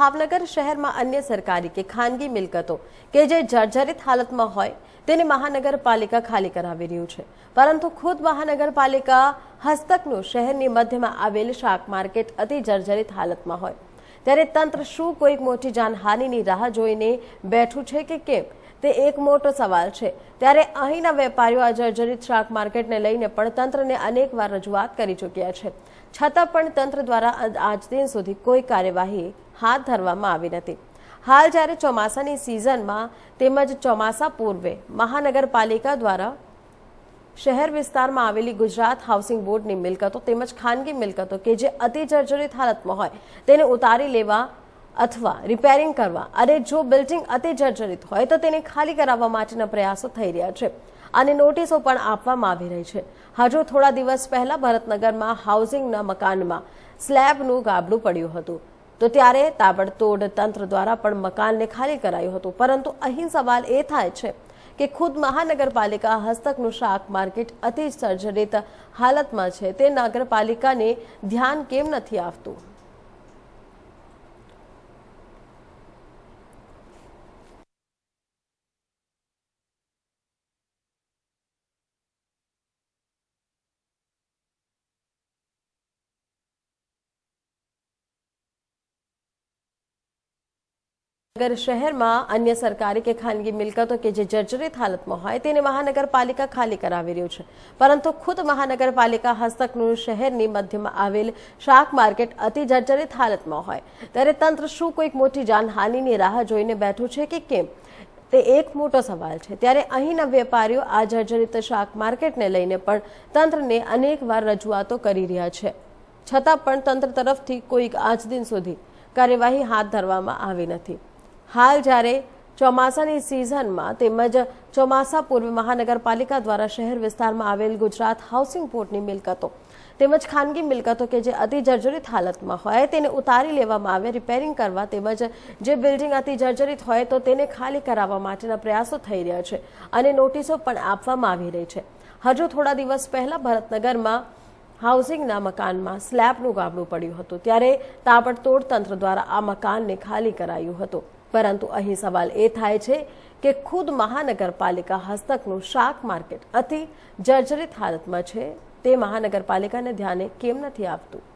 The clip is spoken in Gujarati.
ભાવનગર શહેરમાં અન્ય સરકારી કે ખાનગી મિલકતો કે જે જર્જરિત હાલતમાં હોય તેને મહાનગરપાલિકા ખાલી કરાવી રહ્યું છે. પરંતુ ખુદ મહાનગરપાલિકા હસ્તકનું શહેરની મધ્યમાં આવેલ શાક માર્કેટ અતિ જર્જરિત હાલતમાં હોય. ત્યારે તંત્ર શું કોઈક મોટી જાનહાનિની રાહ જોઈને બેઠું છે કે કેમ? તે એક મોટો સવાલ છે. ત્યારે અહીંના વેપારીઓ આ જર્જરિત શાક માર્કેટને લઈને પણ તંત્રને અનેકવાર રજૂઆત કરી ચૂક્યા છે. છતાં પણ તંત્ર દ્વારા આજ દિન સુધી કોઈ કાર્યવાહી હાથ ધરવામાં આવી નથી. હાલ જ્યારે ચોમાસાની સિઝનમાં તેમજ ચોમાસા પૂર્વે મહાનગરપાલિકા દ્વારા શહેર વિસ્તારમાં આવેલી ગુજરાત હાઉસિંગ બોર્ડની મિલકતો તેમજ ખાનગી મિલકતો કે જે અતિ જર્જરિત હાલતમાં હોય તેને ઉતારી લેવા અથવા રિપેરિંગ કરવા અને જો બિલ્ડિંગ અતિ જર્જરિત હોય તો તેને ખાલી કરાવવા માટેના પ્રયાસો થઈ રહ્યા છે. અને નોટિસો પણ આપવામાં આવી રહી છે. હજુ થોડા દિવસ પહેલા ભરતનગરમાં હાઉસિંગના મકાનમાં સ્લેબનું ગાબડું પડ્યું હતું. તો ત્યારે તાબડતોડ તંત્ર દ્વારા પણ મકાનને ખાલી કરાયું હતું. પરંતુ અહીં સવાલ એ થાય છે કે ખુદ મહાનગરપાલિકા હસ્તકનું શાક માર્કેટ અતિ સર્જરિત હાલતમાં છે તે નગરપાલિકાને ધ્યાન કેમ નથી આવતું નગર શહેરમાં અન્ય સરકારી કે ખાનગી મિલકતો કે જે જર્જરિત હાલતમાં હોય તેને મહાનગરપાલિકા ખાલી કરાવી રહ્યું છે. પરંતુ ખુદ મહાનગરપાલિકા હસ્તકનું શહેરની મધ્યમાં આવેલ શાક માર્કેટ અતિ જર્જરિત હાલતમાં હોય. ત્યારે તંત્ર શું કોઈક મોટી જાનહાનિની રાહ જોઈને બેઠું છે કે કેમ? તે એક મોટો સવાલ છે. ત્યારે અહીંના વેપારીઓ આ જર્જરિત શાક માર્કેટને લઈને પણ તંત્રને અનેકવાર રજૂઆતો કરી રહ્યા છે. છતાં પણ તંત્ર તરફથી કોઈક આજ દિન સુધી કાર્યવાહી હાથ ધરવામાં આવી નથી. હાલ જ્યારે ચોમાસાની સિઝનમાં તેમજ ચોમાસા પૂર્વે મહાનગરપાલિકા દ્વારા શહેર વિસ્તારમાં આવેલ ગુજરાત હાઉસિંગ બોર્ડની મિલકતો તેમજ ખાનગી મિલકતો કે જે અતિ જર્જરિત હાલતમાં હોય તેને ઉતારી લેવામાં આવે રિપેરિંગ કરવા તેમજ જે બિલ્ડિંગ અતિ જર્જરિત હોય તો તેને ખાલી કરાવવા માટેના પ્રયાસો થઈ રહ્યા છે અને નોટિસો પણ આપવામાં આવી રહી છે. હજુ થોડા દિવસ પહેલા ભરતનગરમાં હાઉસિંગના મકાનમાં સ્લેબનું ગાબડું પડ્યું હતું. ત્યારે તાબડતોડ તંત્ર દ્વારા આ મકાનને ખાલી કરાયું હતું. પરંતુ અહીં સવાલ એ થાય છે કે ખુદ મહાનગરપાલિકા હસ્તકનું શાક માર્કેટ અતિ જર્જરિત હાલતમાં છે. તે મહાનગરપાલિકાને ધ્યાને કેમ નથી આવતું